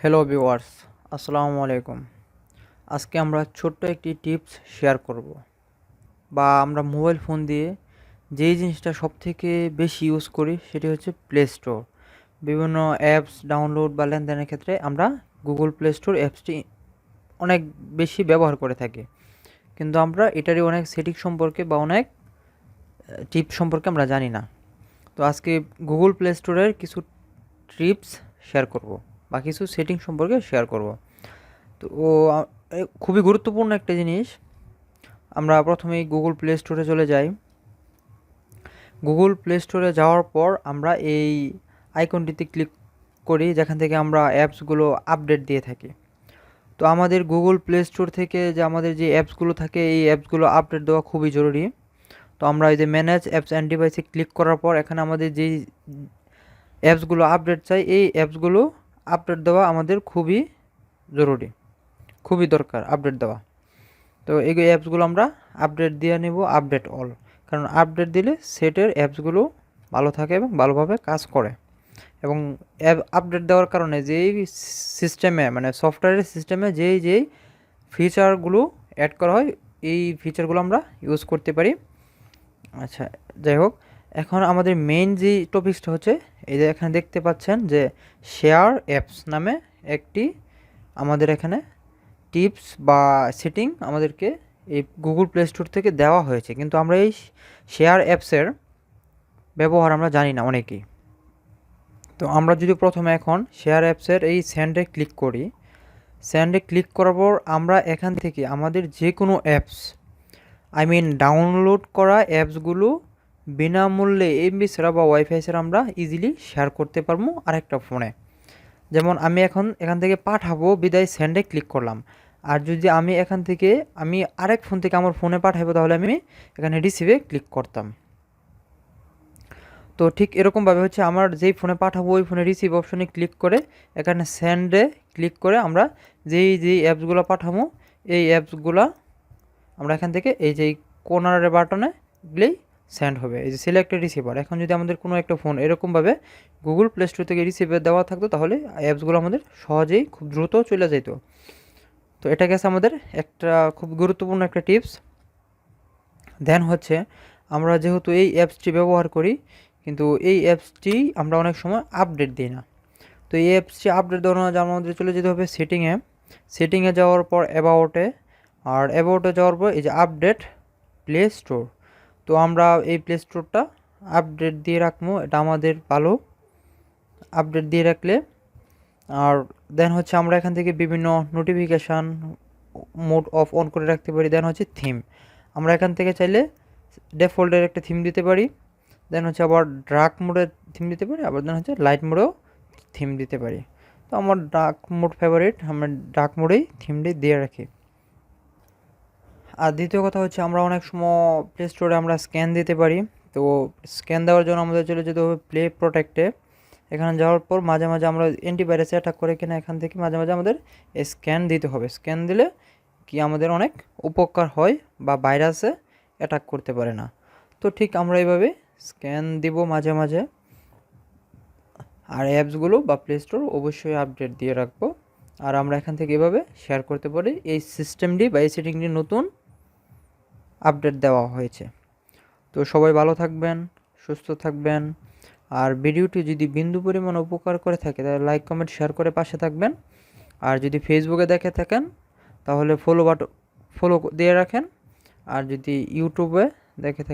Hello viewers আসসালামু আলাইকুম। আজকে আমরা ছোট্ট একটি টিপস শেয়ার করব। বা আমরা মোবাইল ফোন দিয়ে যেই জিনিসটা সব থেকে বেশি ইউজ করি সেটি হচ্ছে প্লে স্টোর বিভিন্ন অ্যাপস ডাউনলোড বা লেনদেনের ক্ষেত্রে আমরা গুগল প্লে স্টোর অ্যাপসটি অনেক বেশি ব্যবহার করে থাকি। কিন্তু আমরা এটারই অনেক সেটিং সম্পর্কে বা অনেক টিপস সম্পর্কে আমরা জানি না। তো আজকে গুগল প্লে স্টোরের কিছু টিপস শেয়ার করব। বা কিছু সেটিং সম্পর্কে শেয়ার করব। তো খুবই গুরুত্বপূর্ণ একটা জিনিস। আমরা প্রথমেই গুগল প্লে স্টোরে চলে যাই। গুগল প্লে স্টোরে যাওয়ার পর আমরা এই আইকনটিতে ক্লিক করি, যেখান থেকে আমরা অ্যাপসগুলো আপডেট দিয়ে থাকি। তো, আমাদের গুগল প্লে স্টোর থেকে যে আমাদের যে অ্যাপসগুলো থাকে, এই অ্যাপসগুলো আপডেট দেওয়া খুবই জরুরি। তো, আমরা এই যে ম্যানেজ অ্যাপস অ্যান্ড ডিভাইসে ক্লিক করার পর এখানে আমাদের যেই অ্যাপসগুলো আপডেট চাই, এই অ্যাপসগুলো আপডেট দেওয়া আমাদের খুবই জরুরি, খুবই দরকার আপডেট দেওয়া। তো এই অ্যাপসগুলো আমরা আপডেট দিয়ে নেব আপডেট অল কারণ আপডেট দিলে সেটের অ্যাপসগুলো ভালো থাকে এবং ভালোভাবে কাজ করে। এবং অ্যাপ আপডেট দেওয়ার কারণে যেই সিস্টেমে মানে সফটওয়্যারের সিস্টেমে যেই যেই ফিচারগুলো অ্যাড করা হয়, এই ফিচারগুলো আমরা ইউজ করতে পারি। আচ্ছা যাই হোক। এখন আমাদের মেইন যে টপিকসটা হচ্ছে, এই যে এখানে দেখতে পাচ্ছেন যে শেয়ার অ্যাপস নামে একটি আমাদের এখানে টিপস বা সেটিং আমাদেরকে এই গুগল প্লে স্টোর থেকে দেওয়া হয়েছে। কিন্তু আমরা এই শেয়ার অ্যাপসের ব্যবহার আমরা জানি না অনেকেই। তো আমরা যদি প্রথমে এখন শেয়ার অ্যাপসের এই স্যান্ডে ক্লিক করি স্যান্ডে ক্লিক করার পর আমরা এখান থেকে আমাদের যে কোনো অ্যাপস আই মিন ডাউনলোড করা অ্যাপসগুলো বিনামূল্যে এমবি ছাড়া বা ওয়াইফাই ছাড়া আমরা ইজিলি শেয়ার করতে পারব আরেকটা ফোনে যেমন আমি এখন এখান থেকে পাঠাবো, বিদায় সেন্ডে ক্লিক করলাম। আর যদি আমি এখান থেকে, আমি আরেক ফোন থেকে আমার ফোনে পাঠাবো, তাহলে আমি এখানে রিসিভে ক্লিক করতাম। তো ঠিক এরকমভাবে হচ্ছে আমার যেই ফোনে পাঠাবো, ওই ফোনে রিসিভ অপশনে ক্লিক করে, এখানে সেন্ডে ক্লিক করে আমরা যেই যেই অ্যাপসগুলো পাঠাবো, এই অ্যাপসগুলো আমরা এখান থেকে এই যে কোনারের বাটনে দিলেই সেন্ড হবে। এই যে সিলেক্টেড রিসিভার এখন যদি আমাদের কোনো একটা ফোন এরকমভাবে গুগল প্লে স্টোর থেকে রিসিভার দেওয়া থাকতো, তাহলে অ্যাপসগুলো আমাদের সহজেই খুব দ্রুত চলে যেত তো এটা গেছে আমাদের একটা খুব গুরুত্বপূর্ণ একটা টিপস দেন হচ্ছে, আমরা যেহেতু এই অ্যাপসটি ব্যবহার করি, কিন্তু এই অ্যাপসটি আমরা অনেক সময় আপডেট দিই না। তো এই অ্যাপসটি আপডেট দেওয়ার জন্য আমাদের চলে যেতে হবে সেটিংয়ে সেটিংয়ে যাওয়ার পর অ্যাবাউটে আর অ্যাবাউটে যাওয়ার পর এই যে আপডেট প্লে স্টোর তো আমরা এই প্লে স্টোরটা আপডেট দিয়ে রাখব। এটা আমাদের ভালো আপডেট দিয়ে রাখলে। আর দেন হচ্ছে আমরা এখান থেকে বিভিন্ন নোটিফিকেশান মোড অফ অন করে রাখতে পারি। দেন হচ্ছে থিম আমরা এখান থেকে চাইলে ডিফল্টের একটা থিম দিতে পারি। দেন হচ্ছে আবার ড্রাক মোডে থিম দিতে পারি। আবার দেন হচ্ছে লাইট মোডেও থিম দিতে পারি। তো আমার ডার্ক মোড ফেভারিট আমরা ডার্ক মোডেই থিমটি দিয়ে রাখি। আর দ্বিতীয় কথা হচ্ছে আমরা অনেক সময় প্লে স্টোরে আমরা স্ক্যান দিতে পারি। তো স্ক্যান দেওয়ার জন্য আমাদের চলে যেতে হবে প্লে প্রোটেক্টে এখানে যাওয়ার পর মাঝে মাঝে আমরা অ্যান্টিভাইরাসে অ্যাটাক করে কিনা এখান থেকে মাঝে মাঝে আমাদের স্ক্যান দিতে হবে। স্ক্যান দিলে কি আমাদের অনেক উপকার হয় বা ভাইরাসে অ্যাটাক করতে পারে না। তো ঠিক আমরা এইভাবে স্ক্যান দিব মাঝে মাঝে। আর অ্যাপসগুলো বা প্লে স্টোর অবশ্যই আপডেট দিয়ে রাখব। আর আমরা এখান থেকে এভাবে শেয়ার করতে পারি। এই সিস্টেমটি বা এই সেটিংটি নতুন। আপডেট দেওয়া হয়েছে। তো সবাই ভালো থাকবেন, সুস্থ থাকবেন। আর ভিডিওটি যদি বিন্দু পরিমাণ উপকার করে থাকে, তাহলে লাইক কমেন্ট শেয়ার করে পাশে থাকবেন। আর যদি ফেসবুকে দেখে থাকেন, তাহলে ফলো বাট ফলো দিয়ে রাখেন। আর যদি ইউটিউবে দেখে থাকেন